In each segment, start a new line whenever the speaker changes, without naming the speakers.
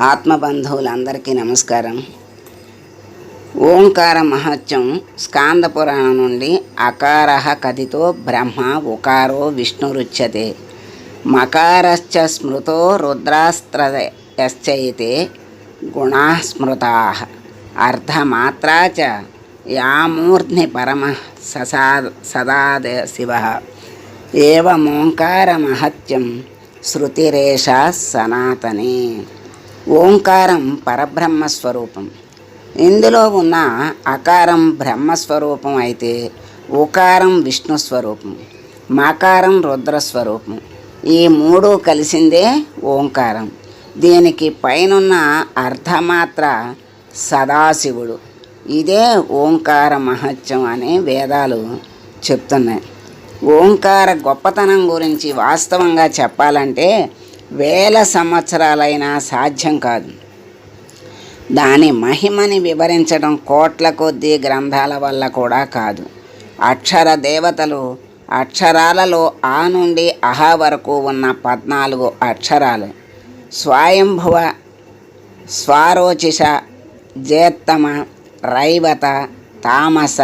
ఆత్మబంధువులందరికీ నమస్కారం. ఓంకార మహత్యం స్కాంద పురాణం నుండి అకార కథితో బ్రహ్మ ఉకారో విష్ణురుచ్యతే మకారశ్చ స్మృతో రుద్రాస్త్రయశ్చైతే గుణా స్మృతా. అర్ధమాత్రా చ యామూర్ధ్ని పరమ ససా సదాద శివ. ఏవమోంకారమహత్యం శృతిరేషా సనాతనే. ఓంకారం పరబ్రహ్మ స్వరూపం. ఇందులో ఉన్న అకారం బ్రహ్మస్వరూపం అయితే ఉకారం విష్ణు స్వరూపం మకారం రుద్రస్వరూపం ఈ మూడు కలిసిందే ఓంకారం. దీనికి పైనున్న అర్ధమాత్ర సదాశివుడు. ఇదే ఓంకార మహత్యం అనే వేదాలు చెప్తున్నాయి. ఓంకార గొప్పతనం గురించి వాస్తవంగా చెప్పాలంటే వేల సంవత్సరాలైనా సాధ్యం కాదు. దాని మహిమని వివరించడం కోట్ల కొద్దీ గ్రంథాల వల్ల కూడా కాదు. అక్షర దేవతలు అక్షరాలలో ఆ నుండి అహా వరకు ఉన్న పద్నాలుగు అక్షరాలు. స్వయంభువ స్వారోచిష జేత్తమ రైవత తామస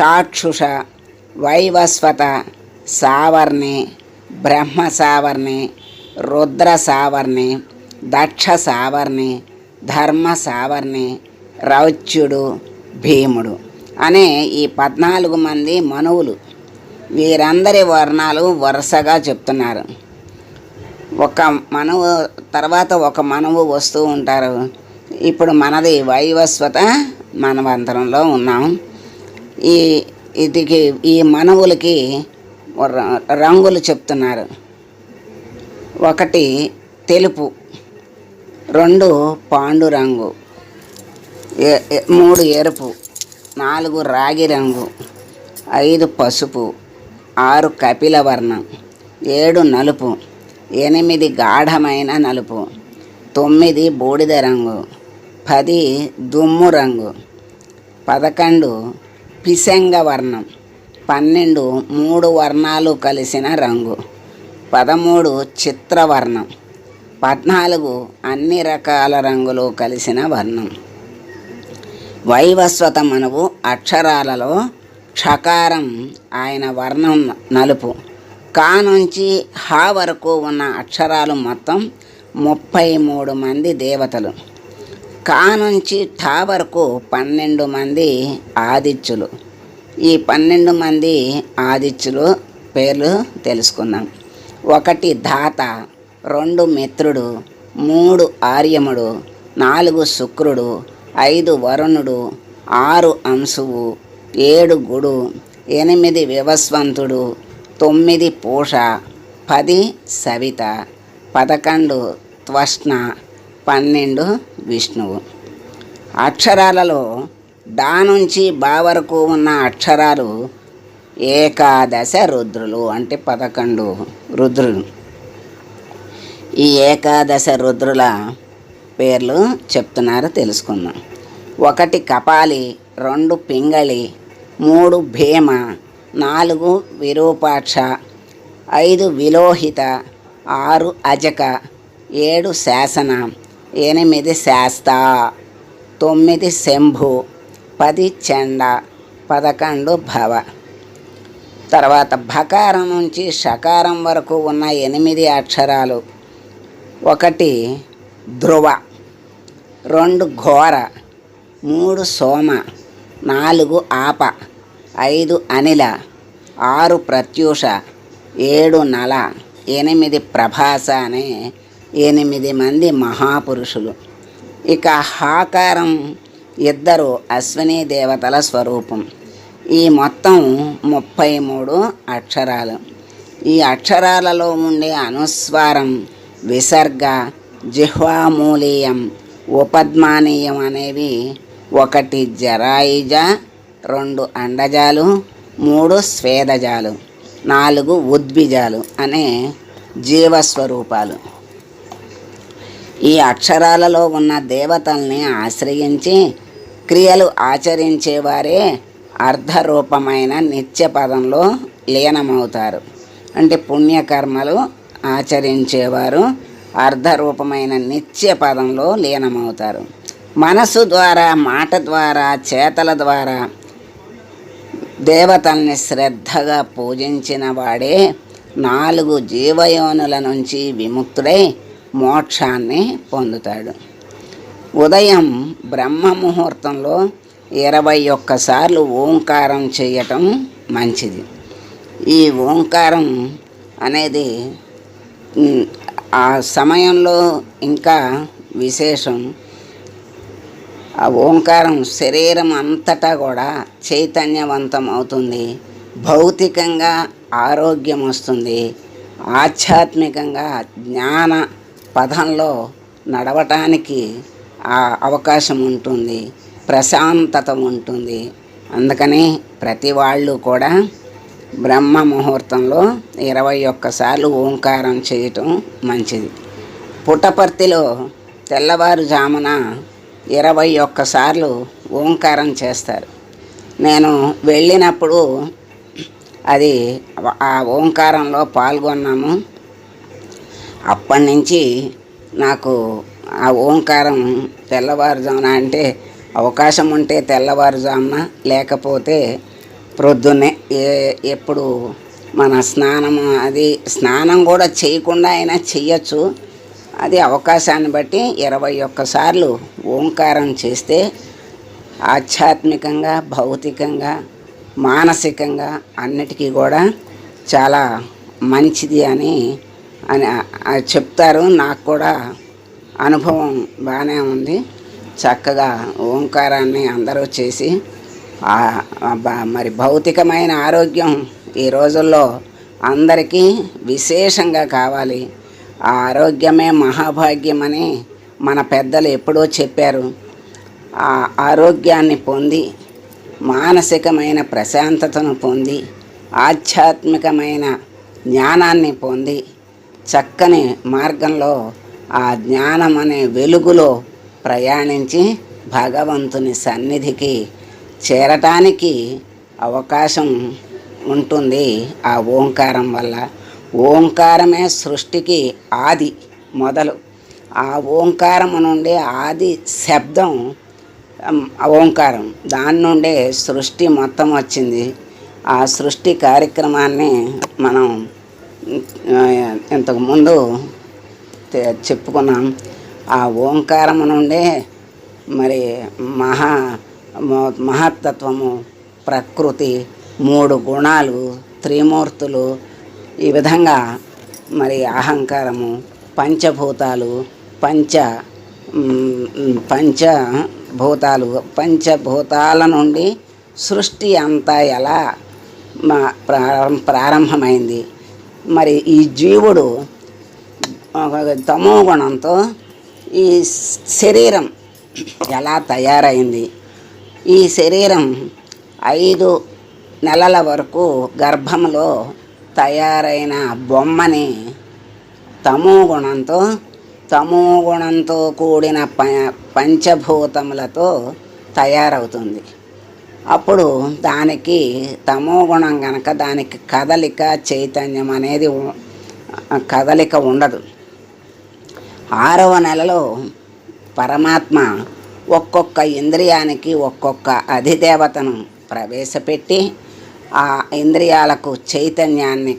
చాక్షుష వైవస్వత సావర్ణి బ్రహ్మ సావర్ణి రుద్ర సావర్ణి దక్ష సావర్ణి ధర్మ సావర్ణి రౌచ్యుడు భీముడు అనే ఈ పద్నాలుగు మంది మనువులు. వీరందరి వర్ణాలు వరుసగా చెప్తున్నారు. ఒక మనవు తర్వాత ఒక మనవు వస్తూ ఉంటారు. ఇప్పుడు మనది వైవస్వత మనవంతరంలో ఉన్నాం. ఈ ఇదికి ఈ మనవులకి రంగులు చెప్తున్నారు. ఒకటి తెలుపు రెండు పాండురంగు రంగు మూడు ఎరుపు నాలుగు రాగి రంగు ఐదు పసుపు ఆరు కపిల వర్ణం ఏడు నలుపు ఎనిమిది గాఢమైన నలుపు తొమ్మిది బూడిద రంగు పది దుమ్ము రంగు పదకొండు పిసంగ వర్ణం పన్నెండు మూడు వర్ణాలు కలిసిన రంగు. పదమూడు చిత్రవర్ణం. పద్నాలుగు అన్ని రకాల రంగులు కలిసిన వర్ణం. వైవస్వతమనవు అక్షరాలలో క్షకారం ఆయన వర్ణం నలుపు. కా నుంచి హా వరకు ఉన్న అక్షరాలు మొత్తం ముప్పై మూడు మంది దేవతలు. కా నుంచి ఠా వరకు పన్నెండు మంది ఆదిత్యులు. ఈ పన్నెండు మంది ఆదిత్యులు పేర్లు తెలుసుకుందాం. ఒకటి ధాత రెండు మిత్రుడు మూడు ఆర్యముడు నాలుగు శుక్రుడు ఐదు వరుణుడు ఆరు అంశువు ఏడు గుడు ఎనిమిది వివస్వంతుడు తొమ్మిది పూష పది సవిత పదకొండు త్వష్ణ పన్నెండు విష్ణువు. అక్షరాలలో డా నుంచి బా వరకు ఉన్న అక్షరాలు ఏకాదశ రుద్రులు అంటే పదకొండు రుద్రులు. ఈ ఏకాదశ రుద్రుల పేర్లు చెప్తున్నారు తెలుసుకుందాం. ఒకటి కపాలి రెండు పింగళి మూడు భీమ నాలుగు విరూపాక్ష ఐదు విలోహిత ఆరు అజక ఏడు శాసన ఎనిమిది శాస్త తొమ్మిది శంభు పది చెండ పదకొండు భవ. తర్వాత భకారం నుంచి షకారం వరకు ఉన్న ఎనిమిది అక్షరాలు. ఒకటి ధ్రువ రెండు ఘోర మూడు సోమ నాలుగు ఆప ఐదు అనిల ఆరు ప్రత్యూష ఏడు నల ఎనిమిది ప్రభాస అనే ఎనిమిది మంది మహాపురుషులు. ఇక హాకారం ఇద్దరు అశ్విని దేవతల స్వరూపం. ఈ మొత్తం ముప్పై మూడు అక్షరాలు. ఈ అక్షరాలలో ఉండే అనుస్వారం విసర్గ జిహ్వామూలీయం ఉపద్మానీయం అనేవి ఒకటి జరాయిజ రెండు అండజాలు మూడు స్వేదజాలు నాలుగు ఉద్భిజాలు అనే జీవస్వరూపాలు. ఈ అక్షరాలలో ఉన్న దేవతల్ని ఆశ్రయించి క్రియలు ఆచరించేవారే అర్ధరూపమైన నిత్య పదంలో లీనమవుతారు. అంటే పుణ్యకర్మలు ఆచరించేవారు అర్ధరూపమైన నిత్య పదంలో లీనమవుతారు. మనసు ద్వారా మాట ద్వారా చేతల ద్వారా దేవతల్ని శ్రద్ధగా పూజించిన వాడే నాలుగు జీవయోనుల నుంచి విముక్తుడై మోక్షాన్ని పొందుతాడు. ఉదయం బ్రహ్మ ముహూర్తంలో ఇరవై ఒక్కసార్లు ఓంకారం చేయటం మంచిది. ఈ ఓంకారం అనేది ఆ సమయంలో ఇంకా విశేషం ఆ ఓంకారం శరీరం అంతటా కూడా చైతన్యవంతం అవుతుంది భౌతికంగా ఆరోగ్యం వస్తుంది ఆధ్యాత్మికంగా జ్ఞాన పదంలో నడవటానికి ఆ అవకాశం ఉంటుంది ప్రశాంతత ఉంటుంది అందుకని ప్రతి వాళ్ళు కూడా బ్రహ్మ ముహూర్తంలో ఇరవై ఒక్కసార్లు ఓంకారం చేయటం మంచిది. పుట్టపర్తిలో తెల్లవారుజామున ఇరవై ఒక్కసార్లు ఓంకారం చేస్తారు. నేను వెళ్ళినప్పుడు అది ఆ ఓంకారంలో పాల్గొన్నాము. అప్పటి నుంచి నాకు ఆ ఓంకారం తెల్లవారుజామున అంటే అవకాశం ఉంటే తెల్లవారుజామున లేకపోతే ప్రొద్దున్నే ఏ ఎప్పుడు మన స్నానం అది స్నానం కూడా చేయకుండా అయినా చెయ్యొచ్చు. అది అవకాశాన్ని బట్టి ఇరవై ఒక్కసార్లు ఓంకారం చేస్తే ఆధ్యాత్మికంగా భౌతికంగా మానసికంగా అన్నిటికీ కూడా చాలా మంచిది అని అని చెప్తారు. నాకు కూడా అనుభవం బాగానే ఉంది. చక్కగా ఓంకారాన్ని అందరూ చేసి మరి భౌతికమైన ఆరోగ్యం ఈ రోజుల్లో అందరికీ విశేషంగా కావాలి. ఆ ఆరోగ్యమే మహాభాగ్యం అని మన పెద్దలు ఎప్పుడో చెప్పారు. ఆ ఆరోగ్యాన్ని పొంది మానసికమైన ప్రశాంతతను పొంది ఆధ్యాత్మికమైన జ్ఞానాన్ని పొంది చక్కని మార్గంలో ఆ జ్ఞానం అనే వెలుగులో ప్రయాణించి భగవంతుని సన్నిధికి చేరటానికి అవకాశం ఉంటుంది. ఆ ఓంకారం వల్ల ఓంకారమే సృష్టికి ఆది మొదలు. ఆ ఓంకారము నుండి ఆది శబ్దం ఓంకారం దాని నుండే సృష్టి మొత్తం వచ్చింది. ఆ సృష్టి కార్యక్రమాన్ని మనం ఇంతకుముందు చెప్పుకున్నాం. ఆ ఓంకారము నుండే మరి మహా మహత్తత్వము ప్రకృతి మూడు గుణాలు త్రిమూర్తులు ఈ విధంగా మరి అహంకారము పంచభూతాలు పంచ పంచభూతాలు పంచభూతాల నుండి సృష్టి అంతా ఎలా మా- ప్రారం- ప్రారంభమైంది. మరి ఈ జీవుడు తమో గుణంతో ఈ శరీరం ఎలా తయారైంది? ఈ శరీరం ఐదు నెలల వరకు గర్భంలో తయారైన బొమ్మని తమో గుణంతో తమో గుణంతో కూడిన ప పంచభూతములతో తయారవుతుంది. అప్పుడు దానికి తమో గుణం కనుక దానికి కదలిక చైతన్యం అనేది కదలిక ఉండదు. ఆరవ నెలలో పరమాత్మ ఒక్కొక్క ఇంద్రియానికి ఒక్కొక్క అధిదేవతను ప్రవేశపెట్టి ఆ ఇంద్రియాలకు చైతన్యాన్ని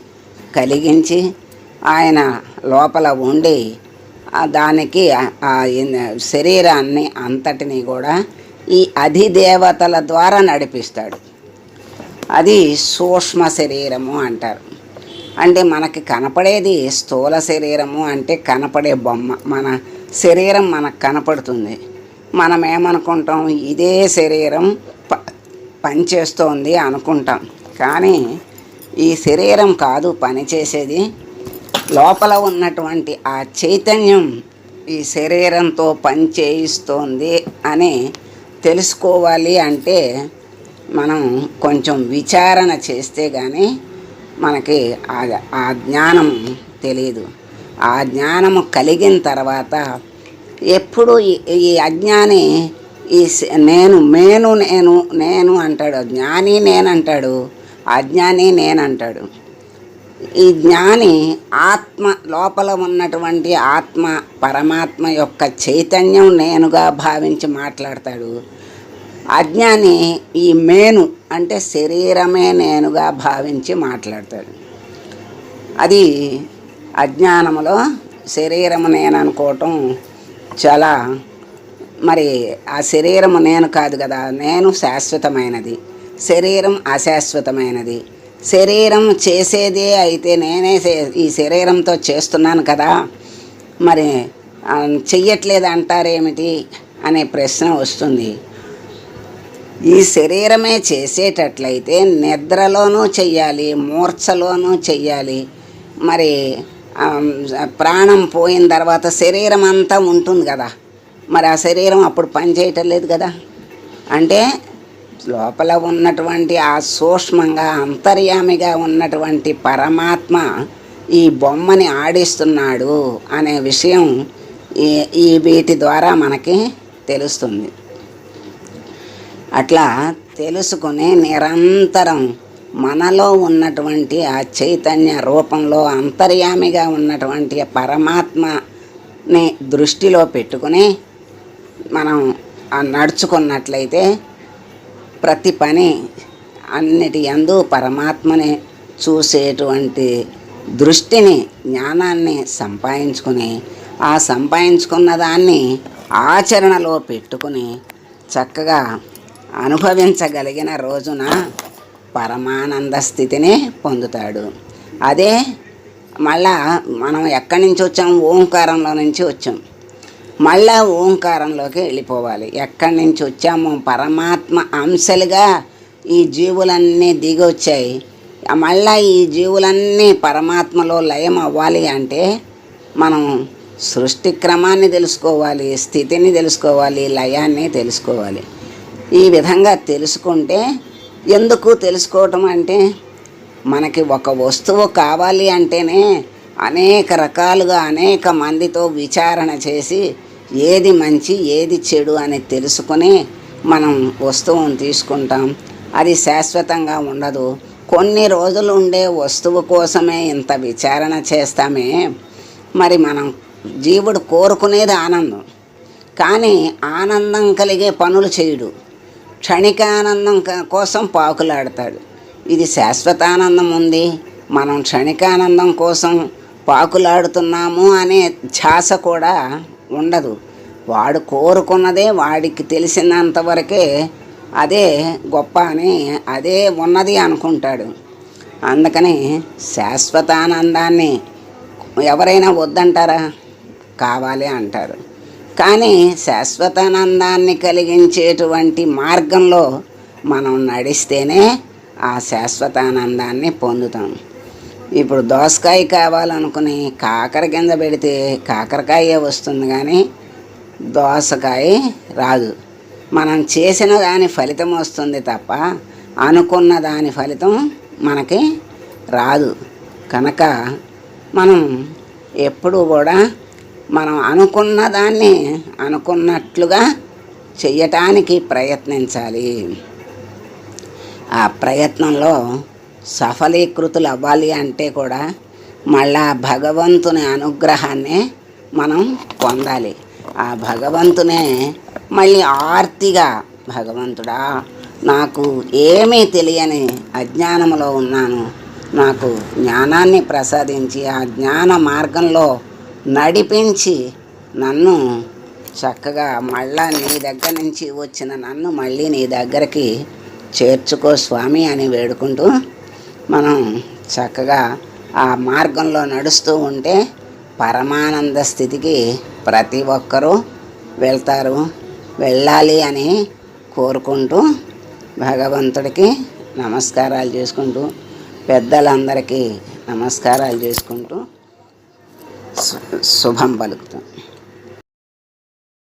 కలిగించి ఆయన లోపల ఉండి దానికి ఆ- శరీరాన్ని అంతటిని కూడా ఈ అధిదేవతల ద్వారా నడిపిస్తాడు. అది సూక్ష్మ శరీరము అంటారు. అంటే మనకి కనపడేది స్థూల శరీరము అంటే కనపడే బొమ్మ. మన శరీరం మనకు కనపడుతుంది. మనం ఏమనుకుంటాం ఇదే శరీరం ప పనిచేస్తోంది అనుకుంటాం. కానీ ఈ శరీరం కాదు పనిచేసేది. లోపల ఉన్నటువంటి ఆ చైతన్యం ఈ శరీరంతో పని చేయిస్తోంది అని తెలుసుకోవాలి అంటే మనం కొంచెం విచారణ చేస్తే కానీ మనకి ఆ జ్ఞానం తెలియదు ఆ జ్ఞానము కలిగిన తర్వాత ఎప్పుడు ఈ- అజ్ఞాని ఈ నేను మేను నేను నేను అంటాడు. జ్ఞాని నేనంటాడు అజ్ఞాని నేనంటాడు ఈ జ్ఞాని ఆత్మ లోపల ఉన్నటువంటి ఆత్మ పరమాత్మ యొక్క చైతన్యం నేనుగా భావించి మాట్లాడతాడు. అజ్ఞాని ఈ మేను అంటే శరీరమే నేనుగా భావించి మాట్లాడతాడు. అది అజ్ఞానములో శరీరము నేను అనుకోవటం చాలా మరి ఆ శరీరము నేను కాదు కదా నేను శాశ్వతమైనది. శరీరం అశాశ్వతమైనది. శరీరం చేసేదే అయితే నేనే ఈ శరీరంతో చేస్తున్నాను కదా మరి చెయ్యట్లేదు అంటారేమిటి అనే ప్రశ్న వస్తుంది. ఈ శరీరమే చేసేటట్లయితే నిద్రలోనూ చెయ్యాలి మూర్ఛలోనూ చెయ్యాలి. మరి ప్రాణం పోయిన తర్వాత శరీరం అంతా ఉంటుంది కదా. మరి ఆ శరీరం అప్పుడు పనిచేయటం లేదు కదా. అంటే లోపల ఉన్నటువంటి ఆ సూక్ష్మంగా అంతర్యామిగా ఉన్నటువంటి పరమాత్మ ఈ బొమ్మని ఆడిస్తున్నాడు అనే విషయం ఈ వీటి ద్వారా మనకి తెలుస్తుంది. అట్లా తెలుసుకునే నిరంతరం మనలో ఉన్నటువంటి ఆ చైతన్య రూపంలో అంతర్యామిగా ఉన్నటువంటి పరమాత్మని దృష్టిలో పెట్టుకుని మనం ఆ నడుచుకున్నట్లయితే ప్రతి పని అన్నిటి యందు పరమాత్మని చూసేటువంటి దృష్టిని జ్ఞానాన్ని సంపాదించుకుని ఆ సంపాదించుకున్న దాన్ని ఆచరణలో పెట్టుకుని చక్కగా అనుభవించగలిగిన రోజున పరమానంద స్థితిని పొందుతాడు. అదే మళ్ళా మనం ఎక్కడి నుంచి వచ్చాం? ఓంకారంలో నుంచి వచ్చాం. మళ్ళా ఓంకారంలోకి వెళ్ళిపోవాలి. ఎక్కడి నుంచి వచ్చామో పరమాత్మ అంశలుగా ఈ జీవులన్నీ దిగి వచ్చాయి మళ్ళా ఈ జీవులన్నీ పరమాత్మలో లయం అవ్వాలి అంటే మనం సృష్టి క్రమాన్ని తెలుసుకోవాలి స్థితిని తెలుసుకోవాలి లయాన్ని తెలుసుకోవాలి. ఈ విధంగా తెలుసుకుంటే ఎందుకు తెలుసుకోవటం అంటే మనకి ఒక వస్తువు కావాలి అంటేనే అనేక రకాలుగా అనేక మందితో విచారణ చేసి ఏది మంచి ఏది చెడు అని తెలుసుకొని మనం వస్తువును తీసుకుంటాం. అది శాశ్వతంగా ఉండదు. కొన్ని రోజులు ఉండే వస్తువు కోసమే ఇంత విచారణ చేస్తామే. మరి మనం జీవుడు కోరుకునేది ఆనందం. కానీ ఆనందం కలిగే పనులు చేయడు. క్షణికానందం క- కోసం పాకులాడతాడు. ఇది శాశ్వతానందం ఉంది. మనం క్షణికానందం కోసం పాకులాడుతున్నాము అనే ఛాస కూడా ఉండదు. వాడు కోరుకున్నదే వాడికి తెలిసినంతవరకే అదే గొప్ప అని అదే ఉన్నది అనుకుంటాడు. అందుకని శాశ్వతానందాన్ని ఎవరైనా వద్దంటారా? కావాలి అంటారు. కానీ శాశ్వతానందాన్ని కలిగించేటువంటి మార్గంలో మనం నడిస్తేనే ఆ శాశ్వతానందాన్ని పొందుతాం. ఇప్పుడు దోసకాయ కావాలనుకుని కాకర కింద పెడితే కాకరకాయే వస్తుంది కానీ దోసకాయ రాదు. మనం చేసిన దాని ఫలితం వస్తుంది తప్ప అనుకున్న దాని ఫలితం మనకి రాదు. కనుక మనం ఎప్పుడూ కూడా మనం అనుకున్న దాన్ని అనుకున్నట్లుగా చెయ్యటానికి ప్రయత్నించాలి. ఆ ప్రయత్నంలో సఫలీకృతులు అవ్వాలి అంటే కూడా మళ్ళా భగవంతుని అనుగ్రహాన్ని మనం పొందాలి. ఆ భగవంతునే మళ్ళీ ఆర్తిగా భగవంతుడా నాకు ఏమీ తెలియని అజ్ఞానంలో ఉన్నాను. నాకు జ్ఞానాన్ని ప్రసాదించి ఆ జ్ఞాన మార్గంలో నడిపించి నన్ను చక్కగా మళ్ళా నీ దగ్గర నుంచి వచ్చిన నన్ను మళ్ళీ నీ దగ్గరికి చేర్చుకో స్వామి అని వేడుకుంటూ మనం చక్కగా ఆ మార్గంలో నడుస్తూ ఉంటే పరమానంద స్థితికి ప్రతి ఒక్కరూ వెళ్తారు. వెళ్ళాలి అని కోరుకుంటూ భగవంతుడికి నమస్కారాలు చేసుకుంటూ పెద్దలందరికీ నమస్కారాలు చేసుకుంటూ शुभम बलगता